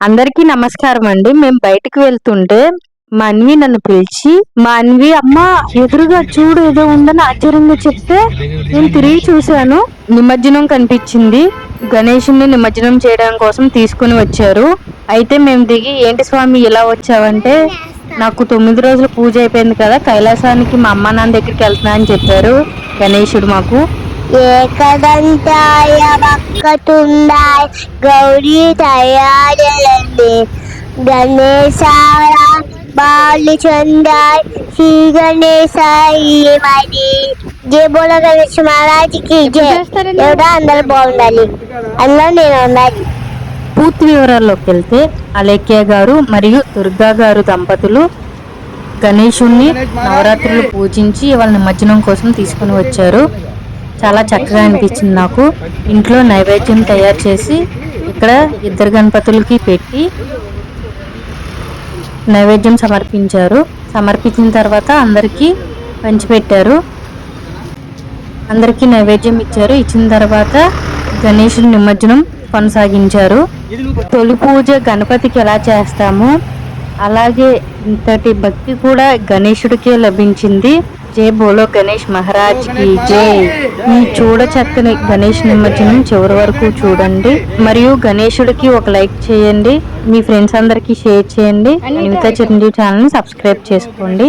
అందరికీ నమస్కారం అండి. మేము బయటకు వెళ్తుంటే మా అన్వి నన్ను పిలిచి మా అన్వి అమ్మ ఎదురుగా చూడు ఏదో ఉందని ఆశ్చర్యంగా చెప్తే నేను తిరిగి చూశాను. నిమజ్జనం కనిపించింది. గణేషుని నిమజ్జనం చేయడం కోసం తీసుకుని వచ్చారు. అయితే మేము దిగి ఏంటి స్వామి ఇలా వచ్చావంటే? నాకు తొమ్మిది రోజులు పూజ అయిపోయింది కదా కైలాసానికి మా అమ్మ నాన్న దగ్గరికి వెళ్తున్నా అని చెప్పారు గణేషుడు మాకు. ఏకదంతాయ వక్కటుండాయ గౌరీ గణేశాయ బాలు చందాయ్ శ్రీ గణేశాయ మరి జయ బోల గణేష్ మహారాజ్కి జయ ఎవడా? అందరు బాగుండాలి. అందులో నేను ఉండాలి. పూర్తి వివరాల్లోకి వెళ్తే అలేఖ్య గారు మరియు దుర్గా గారు దంపతులు గణేశుణ్ణి నవరాత్రులు పూజించి వాళ్ళ నిమజ్జనం కోసం తీసుకుని వచ్చారు. చాలా చక్కగా అనిపించింది నాకు. ఇంట్లో నైవేద్యం తయారు చేసి ఇక్కడ ఇద్దరు గణపతులకి పెట్టి నైవేద్యం సమర్పించారు. సమర్పించిన తర్వాత అందరికీ పంచిపెట్టారు. అందరికీ నైవేద్యం ఇచ్చారు. ఇచ్చిన తర్వాత గణేషుడి నిమజ్జనం కొనసాగించారు. తొలి పూజ గణపతికి ఎలా చేస్తాము? అలాగే ఇంతటి భక్తి కూడా గణేశుడికే లభించింది. జై బోలో గణేష్ మహారాజ్కి జై. ఈ చూడ చక్కని గణేష్ నిమజ్జనం చివరి వరకు చూడండి. మరియు గణేశుడికి ఒక లైక్ చేయండి. మీ ఫ్రెండ్స్ అందరికి షేర్ చేయండి. అనిత చిరంజీవి ఛానల్ని సబ్స్క్రైబ్ చేసుకోండి.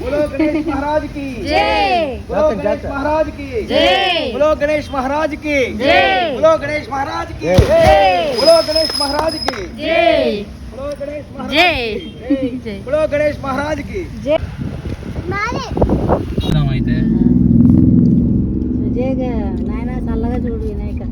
बोलो गणेश महाराज की जय बोलो गणेश महाराज की जय बोलो गणेश महाराज की जय बोलो गणेश महाराज की जय बोलो गणेश महाराज की जय बोलो गणेश महाराज की जय बोलो गणेश महाराज की అయితే విజయగా నాయన చల్లగా చూడు వినాయక